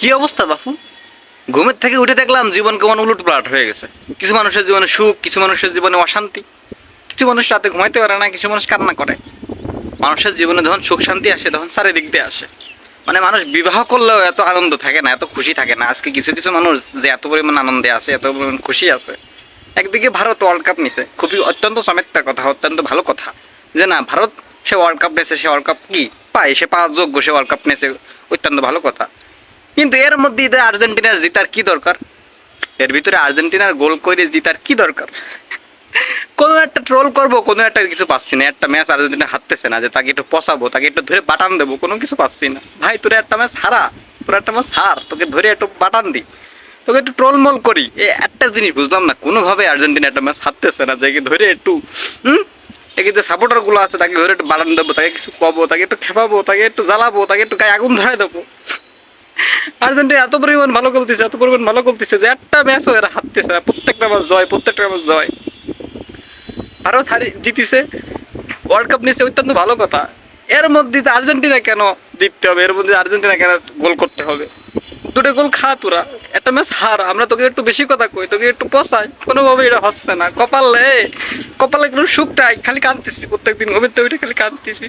কি অবস্থা, বাপু? ঘুমের থেকে উঠে দেখলাম জীবন কেমন উলট পালট হয়ে গেছে। কিছু মানুষের জীবনে সুখ, কিছু মানুষের জীবনে অশান্তি। কিছু মানুষ রাতে ঘুমাইতে পারে না, কিছু মানুষ কান্না করে। মানুষের জীবনে যখন সুখ শান্তি আসে, তখন চারিদিক দিয়ে আসে। মানে মানুষ বিবাহ করলেও এত আনন্দ থাকে না, এত খুশি থাকে না। আজকে কিছু কিছু মানুষ যে এত পরিমাণ আনন্দে আছে, এত পরিমাণ খুশি আছে, একদিকে ভারত ওয়ার্ল্ড কাপ নিছে। খুবই অত্যন্ত চমৎকার কথা, অত্যন্ত ভালো কথা। যে না, ভারত সে ওয়ার্ল্ড কাপ নিয়েছে সে ওয়ার্ল্ড কাপ কি? পায়, সে পাওয়ার যোগ্য সে ওয়ার্ল্ড কাপ নিয়েছে অত্যন্ত ভালো কথা। কিন্তু এর মধ্যে আর্জেন্টিনার জিতার কি দরকার? এর ভিতরে আর্জেন্টিনার গোল করে জিতার কি দরকার? কোনো একটা ট্রোল করব, কোনো একটা কিছু পাচ্ছি না। একটা ম্যাচ আর্জেন্টিনা হারতেছে না, যে তাকে একটু পচাবো, তাকে একটু ধরে বাটান দেবো, কোনো কিছু পাচ্ছি না। ভাই, তোর একটা ম্যাচ হারা, তোর একটা ম্যাচ হার, তোকে ধরে একটু বাটান দিই। তোকে একটু ট্রোল মল করি। এ, একটা জিনিস বুঝলাম না, কোনোভাবে আর্জেন্টিনা একটা ম্যাচ হারতেছে না যাকে ধরে একটু, হুম? একে যে সাপোর্টারগুলো আছে, তাকে ধরে একটু বাটান দেবো, তাকে কিছু কবো, তাকে একটু খেপাবো, তাকে একটু জ্বালাবো, তাকে একটু গায়ে আগুন ধরাই দেবো। আর্জেন্টিনা এত পরিমাণ ভালো করতেছে এত পরিমাণ ভালো করতেছে যে একটা এরা হারতেছে না। প্রত্যেকটা ম্যাচ জয়, প্রত্যেকটা ম্যাচ জয়। ভারত হারি, জিতিছে ওয়ার্ল্ড কাপ নিয়েছে অত্যন্ত ভালো কথা। এর মধ্যে আর্জেন্টিনা কেন জিততে হবে? এর মধ্যে আর্জেন্টিনা কেন গোল করতে হবে? দুটো গোল খা তোরা। একটা ম্যাচ হার। আমরা তোকে একটু বেশি কথা কই, তোকে একটু পোষাই। কোনোভাবে এটা হচ্ছে না। কপালে কপালে কোনো সুখটাই খালি কাঁদতেছি প্রত্যেকদিন। ঘুমের ওইটা খালি কাঁদতেছি।